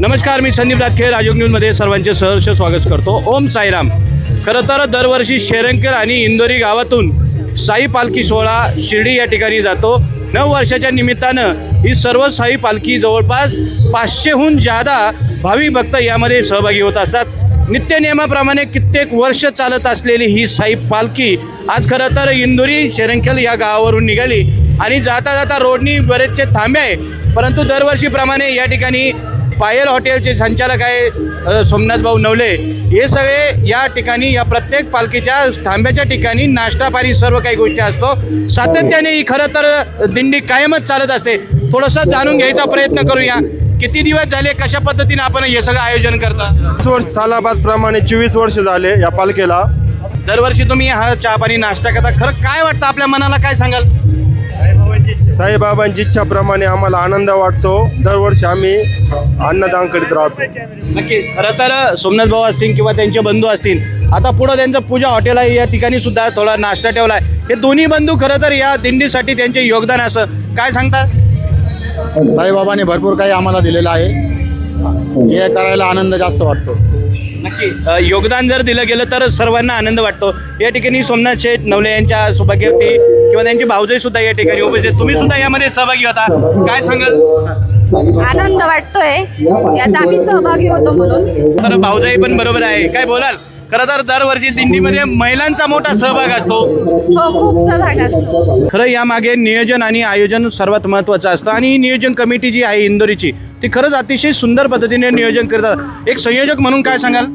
नमस्कार मी संदीप दातखे राजयोग न्यूजमध्ये सर्वांचे सहर्ष स्वागत करतो. ओम साईराम. खरं तर दरवर्षी शेरंकर आणि इंदोरी गावातून साई पालखी सोहळा शिर्डी या ठिकाणी जातो. नऊ वर्षाच्या निमित्तानं ही सर्व साई पालखी जवळपास पाचशेहून जादा भाविक भक्त यामध्ये सहभागी होत असतात. नित्यनियमाप्रमाणे कित्येक वर्ष चालत असलेली ही साई पालखी आज खरं तर इंदुरी शेरंखेल या गावावरून निघाली आणि जाता जाता रोडनी बरेचसे थांबे आहे. परंतु दरवर्षीप्रमाणे या ठिकाणी पायल हॉटेलचे संचालक आहे सोमनाथ भाऊ नवले. हे सगळे या ठिकाणी या प्रत्येक पालखीच्या थांब्याच्या ठिकाणी नाश्ता पाणी सर्व काही गोष्टी असतो. सातत्याने ही खरं तर दिंडी कायमच चालत असते. थोडंसं जाणून घ्यायचा प्रयत्न करूया. किती दिवस झाले कशा पद्धतीने आपण हे सगळं आयोजन करता? वर्ष सालाबाद प्रमाणे चोवीस वर्ष झाले या पालखीला. दरवर्षी तुम्ही हा चहा पाणी नाश्ता करता. खरं काय वाटतं आपल्या मनाला काय सांगाल? साईबाबांची इच्छाप्रमाणे आम्हाला आनंद वाटतो. दरवर्षी आम्ही अन्नदान करीत राहतो. नक्की. खरं तर सोमनाथ भाऊ असतील किंवा त्यांचे बंधू असतील आता पुढं त्यांचं पूजा हॉटेल आहे या ठिकाणी सुद्धा थोडा नाश्ता ठेवला आहे. हे दोन्ही बंधू खरं तर या दिंडीसाठी त्यांचे योगदान असं काय सांगता? साईबाबांनी भरपूर काही आम्हाला दिलेलं आहे. हे करायला आनंद जास्त वाटतो. नक्की. योगदान जर दिलं गेलं तर सर्वांना आनंद वाटतो. या ठिकाणी सोमनाथ शेठ नवले यांच्या सौभाग्यवती किंवा त्यांची भाऊजाई सुद्धा या ठिकाणी उपस्थित आहेत. तुम्ही सुद्धा यामध्ये सहभागी होता. काय सांगाल? आनंद वाटतोय. यात आम्ही सहभागी होतो म्हणून. तर भाऊजाई पण बरोबर आहे. काय बोलाल? खरं तर दरवर्षी दिंडीमध्ये महिलांचा मोठा सहभाग असतो. हो खूप सहभाग असतो. खरं यामागे नियोजन आणि आयोजन सर्वात महत्त्वाचं असतं. आणि ही नियोजन कमिटी जी आहे इंदोरीची ती खरंच अतिशय सुंदर पद्धतीने नियोजन करतात. एक संयोजक म्हणून काय सांगाल?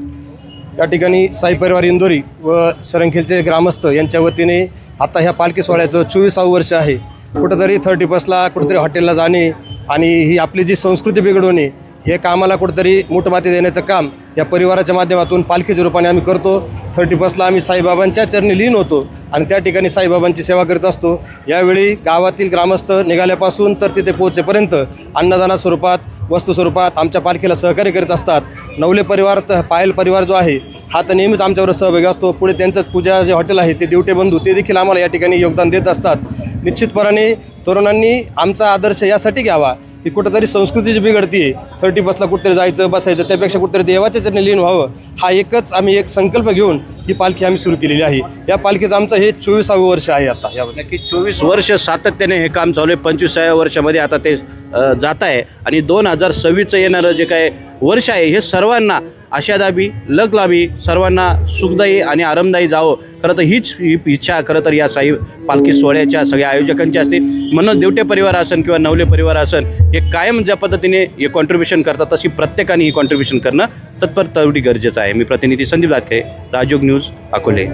या ठिकाणी साई परिवार इंदोरी व सरंखेलचे ग्रामस्थ यांच्या वतीने आता ह्या पालखी सोहळ्याचं चोवीसावं वर्ष आहे. कुठंतरी थर्टी बसला कुठंतरी हॉटेलला जाणे आणि ही आपली जी संस्कृती बिघडवणे हे कामाला कुठंतरी मूठमाती देण्याचं काम या परिवाराच्या माध्यमातून पालखीच्या रूपाने आम्ही करतो. थर्टी फर्स्टला आम्ही साईबाबांच्या चरणी लीन होतो आणि त्या ठिकाणी साईबाबांची सेवा करीत असतो. यावेळी गावातील ग्रामस्थ निघाल्यापासून तर तिथे पोहोचेपर्यंत अन्नदाना स्वरूपात वस्तू स्वरूपात आमच्या पालखीला सहकार्य करीत असतात. नवले परिवार तर पायल परिवार जो आहे हा तर नेहमीच आमच्यावर सहभागी असतो. पुढे त्यांचंच पूजा जे हॉटेल आहे ते दिवटे बंधू ते देखील आम्हाला या ठिकाणी योगदान देत असतात. निश्चितपणाने तरुणांनी आमचा आदर्श यासाठी घ्यावा. की कुठंतरी संस्कृती जी बिघडती थर्टी बसला कुठेतरी जायचं बसायचं त्यापेक्षा कुठेतरी देवाच्या चरणी लीन व्हावं हा एकच आम्ही एक संकल्प घेऊन ही पालखी आम्ही सुरू केलेली आहे. या पालखीचं आमचं हे चोवीसावं वर्ष आहे आता यावर्षी. नक्की चोवीस वर्ष सातत्याने हे काम चालू आहे. पंचवीसाव्या वर्षामध्ये आता ते जात आहे. आणि दोन हजार सव्वीसचं येणारं जे काय वर्ष आहे हे सर्वांना आशादाबी लग लाभी सर्वांना सुखदायी आणि आरामदायी जावं. खरं तर हीच ही इच्छा खरं तर या साई पालखी सोहळ्याच्या सगळ्या आयोजकांची असते म्हणून देवटे परिवार असन किंवा नवले परिवार असन हे कायम ज्या पद्धतीने हे कॉन्ट्रीब्युशन करतात तशी प्रत्येकाने ही कॉन्ट्रीब्युशन करणं तत्पर तेवढी गरजेचं आहे. मी प्रतिनिधी संदीप दाखे राजयोग न्यूज अकोले.